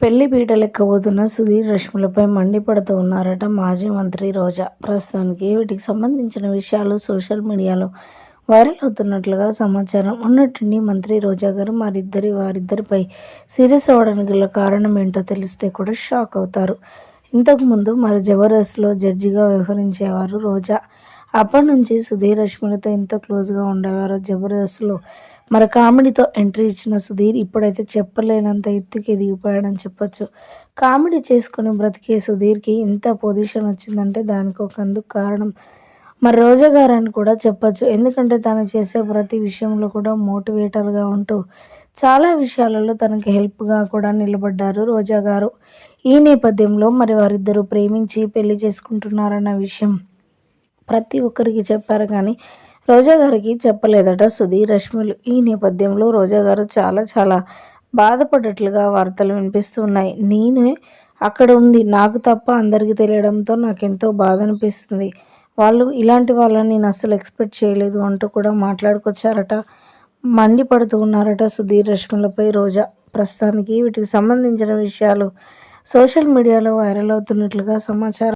పెళ్ళి పీటలెక్కబోతున్న సుధీర్ రష్మిలపై మండిపడుతూ ఉన్నారట మాజీ మంత్రి రోజా. ప్రస్తుతానికి వీటికి సంబంధించిన విషయాలు సోషల్ మీడియాలో వైరల్ అవుతున్నట్లుగా సమాచారం. ఉన్నట్టుండి మంత్రి రోజా గారు మరిద్దరి వారిద్దరిపై సీరియస్ అవ్వడానికి గల కారణం ఏంటో తెలిస్తే కూడా షాక్ అవుతారు. ఇంతకుముందు మరి జబర్దస్త్లో జడ్జిగా వ్యవహరించేవారు రోజా. అప్పటి నుంచి సుధీర్ రష్మిలతో ఎంత క్లోజ్గా ఉండేవారో జబర్దస్త్లో మరి కామెడీతో ఎంట్రీ ఇచ్చిన సుధీర్ ఇప్పుడైతే చెప్పలేనంత ఎత్తుకి ఎదిగిపోయాడని చెప్పొచ్చు. కామెడీ చేసుకుని బ్రతికే సుధీర్కి ఇంత పొజిషన్ వచ్చిందంటే దానికి ఒక అందుకు కారణం. మరి రోజా గారు అని కూడా చెప్పొచ్చు. ఎందుకంటే తను చేసే ప్రతి విషయంలో కూడా మోటివేటర్గా ఉంటూ చాలా విషయాలలో తనకి హెల్ప్గా కూడా నిలబడ్డారు రోజా గారు. ఈ నేపథ్యంలో మరి వారిద్దరూ ప్రేమించి పెళ్ళి చేసుకుంటున్నారన్న విషయం ప్రతి ఒక్కరికి చెప్పారు కానీ రోజా గారికి చెప్పలేదట సుధీర్ రష్మిలు. ఈ నేపథ్యంలో రోజా గారు చాలా చాలా బాధపడ్డట్లుగా వార్తలు వినిపిస్తున్నాయి. నేనే అక్కడ ఉంది. నాకు తప్ప అందరికీ తెలియడంతో నాకు ఎంతో బాధ అనిపిస్తుంది వాళ్ళు ఇలాంటి వాళ్ళని నేను అస్సలు ఎక్స్పెక్ట్ చేయలేదు అంటూ కూడా మాట్లాడుకొచ్చారట. మండిపడుతూ ఉన్నారట సుధీర్ రష్మిలపై రోజా. ప్రస్తుతానికి వీటికి సంబంధించిన విషయాలు సోషల్ మీడియాలో వైరల్ అవుతున్నట్లుగా సమాచారం